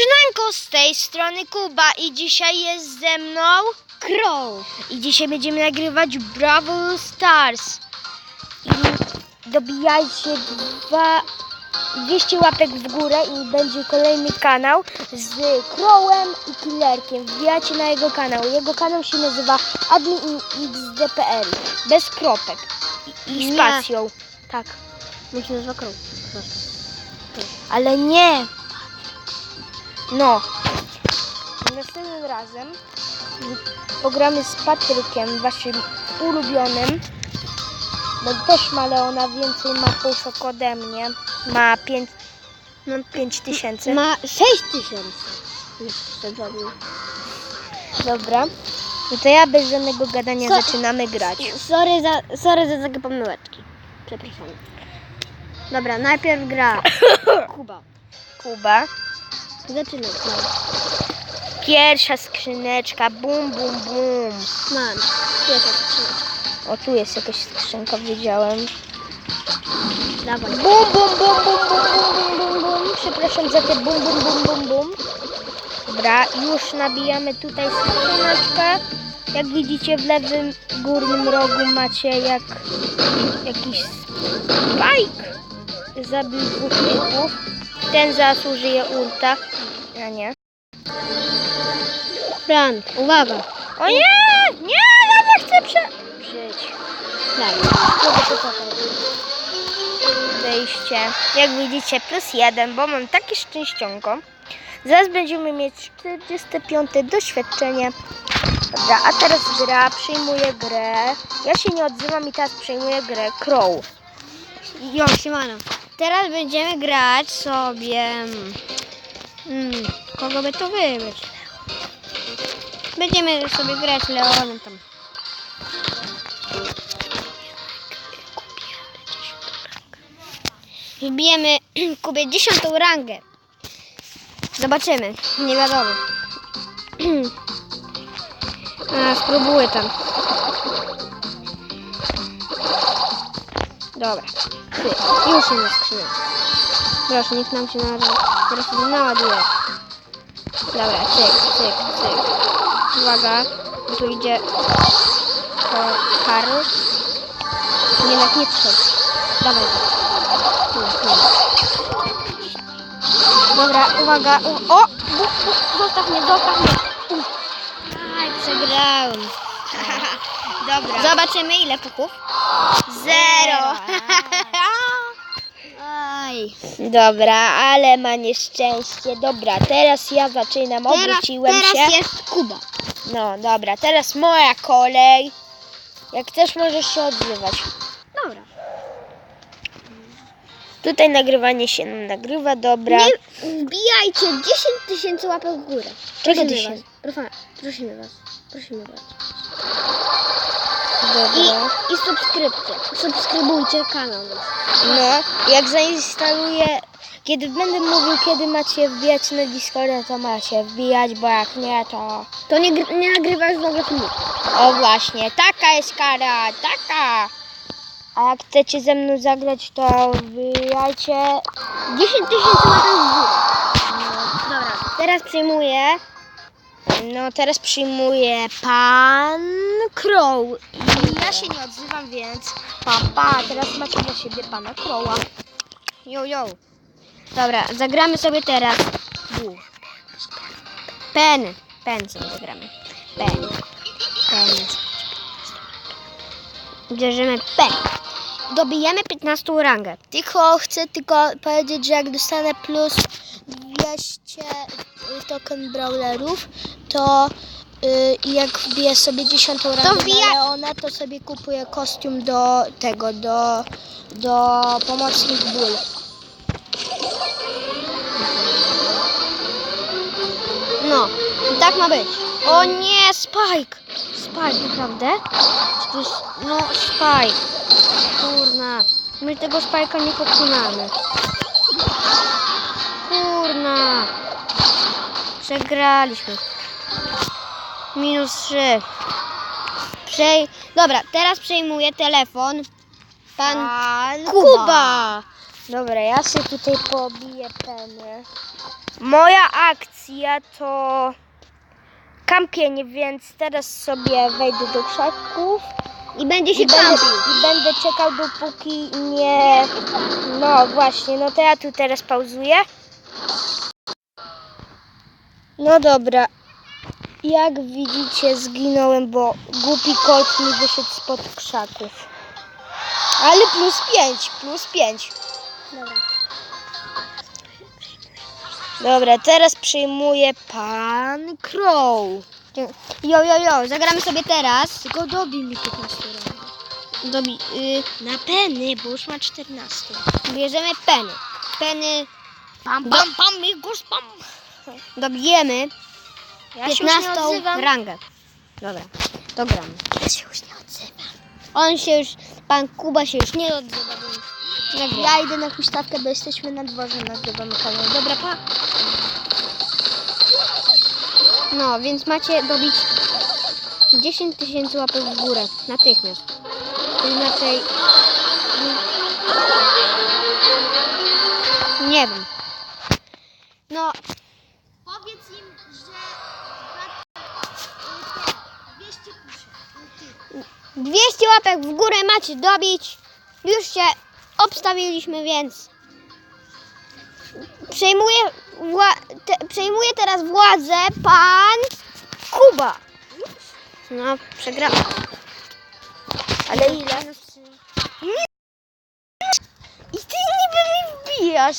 Siemanko, z tej strony Kuba i dzisiaj jest ze mną Crow. i dzisiaj będziemy nagrywać Brawl Stars. I dobijajcie dwa, 200 łapek w górę i będzie kolejny kanał z Crowem i Killerkiem. Wbijajcie na jego kanał. Jego kanał się nazywa adminxdpl bez kropek i, i spacją. Tak, Mój się nazywa Crow. ale nie. No. Następnym razem pogramy z Patrykiem, waszym ulubionym. Bo też ma Leona, więcej ma puszek ode mnie. Ma 5 no, pięć tysięcy. Ma 6 tysięcy. Dobra. No to ja bez żadnego gadania Co- zaczynamy grać. Sorry za, sorry za takie pomyłeczki. Przepraszam. Dobra, najpierw gra Kuba. Kuba. Zaczynaj. No. Pierwsza skrzyneczka. Bum, bum, bum. Mam. Pierwsza skrzyneczka. O, tu jest jakaś skrzynka, wiedziałem. Dawaj. Bum, bum, bum, bum, bum, bum, bum, bum. Przepraszam za te bum, bum, bum, bum, bum. Dobra, już nabijamy tutaj skrzyneczkę. Jak widzicie w lewym górnym rogu macie jak jakiś spike. Zabił dwóch typów. Ten zasłużyje ulta. Ja nie. Frank, uwaga. O nie! Nie! Ja nie chcę. Mogę to cofać. Wejście. Jak widzicie, plus jeden, bo mam takie szczęścionko. Zaraz będziemy mieć 45 doświadczenie. Dobra, a teraz gra, przyjmuję grę. Ja się nie odzywam i teraz przyjmuję grę Crow. Jo, siemano. Teraz będziemy grać sobie... Hmm, kogo by to wybrać? Będziemy sobie grać Leonem tam. Wbijemy Kubie dziesiątą rangę. Zobaczymy. Nie wiadomo. A, spróbuję tam. Dobra. Ty, już się nie skrzynia. Proszę, niech nam się naładuje. Teraz się naładuje. Dobra, cyk, cyk, cyk. Uwaga, tu idzie e, Karl. Nie, tak nie trzeba. Dawaj. Dobra, uwaga. U o! Bu, bu, zostaw mnie, zostaw mnie. U. Aj, przegrałem. Dobra. Zobaczymy ile puchów. Zero. Aj. Dobra, ale ma nieszczęście. Dobra, teraz ja zaczynam. Teraz, Obróciłem teraz się. jest Kuba. No, dobra, teraz moja kolej. Jak chcesz, możesz się odzywać. Dobra. Tutaj nagrywanie się nam nagrywa, dobra. Nie wbijajcie 10 tysięcy łapek w górę. Czego Prosimy was. Prosimy was. Prosimy was. I, Dobra. I subskrypcję. Subskrybujcie kanał. No, jak zainstaluję, kiedy będę mówił, kiedy macie wbijać na Discorda, to macie wbijać, bo jak nie, to... To nie, nie nagrywasz w ogóle filmu. O właśnie, taka jest kara, taka! A jak chcecie ze mną zagrać, to wbijajcie 10 tysięcy łapek w górę. Dobra. Teraz przyjmuję. No teraz przyjmuje pan Crow. I ja się nie odzywam, więc papa, teraz macie dla siebie pana Crowa. Yo, yo. Dobra, zagramy sobie teraz. Pen. Pen sobie zagramy. Pen. Pen. Bierzemy pen. Dobijemy 15 rangę. Tylko chcę tylko powiedzieć, że jak dostanę plus 200 token brawlerów, to y, jak wbiję sobie 10 rangę wbija- na Leona, to sobie kupuję kostium do tego, do, do pomocnych ból. No, tak ma być. O nie, Spike! Spike, naprawdę? Czy to jest... No, Spike. Kurna. My tego Spike'a nie pokonamy. Kurna. Przegraliśmy. Minus 3. Przej... Dobra, teraz przejmuję telefon. Pan Pan Kuba. Dobra, ja sobie tutaj pobiję penę. Moja akcja to kampienie, więc teraz sobie wejdę do krzaków I będzie się i będę, kampił. i będę czekał dopóki nie... No właśnie, no to ja tu teraz pauzuję. No dobra. Jak widzicie zginąłem, bo głupi kot mi wyszedł spod krzaków. Ale plus 5, plus 5. Dobra. Dobra, teraz przyjmuje pan Crow. Jo, jo, jo, zagramy sobie teraz. Tylko dobij mi 15 razy. Dobi, y, Na peny, bo już ma 14. bierzemy peny. Peny Pam, pam, pam, migos, pam. dobijemy Ja się już nie 15 odzywam. rangę. Dobra, to gramy. Ja się już nie odzywam. On się już, pan Kuba się już nie odzywa, więc nagrywa. Ja idę na huśtawkę, bo jesteśmy na dworze, nagrywamy kanał. Dobra, pa. No, więc macie dobić 10 tysięcy łapek w górę natychmiast. Inaczej. Nie wiem. No, Powiedz im, że 200 puszy. 200 łapek w górę macie dobić. Już się obstawiliśmy, więc przejmuje, te, przejmuje teraz władzę pan Kuba. No, przegrałem. Ale ile? I ty niby mi wbijasz.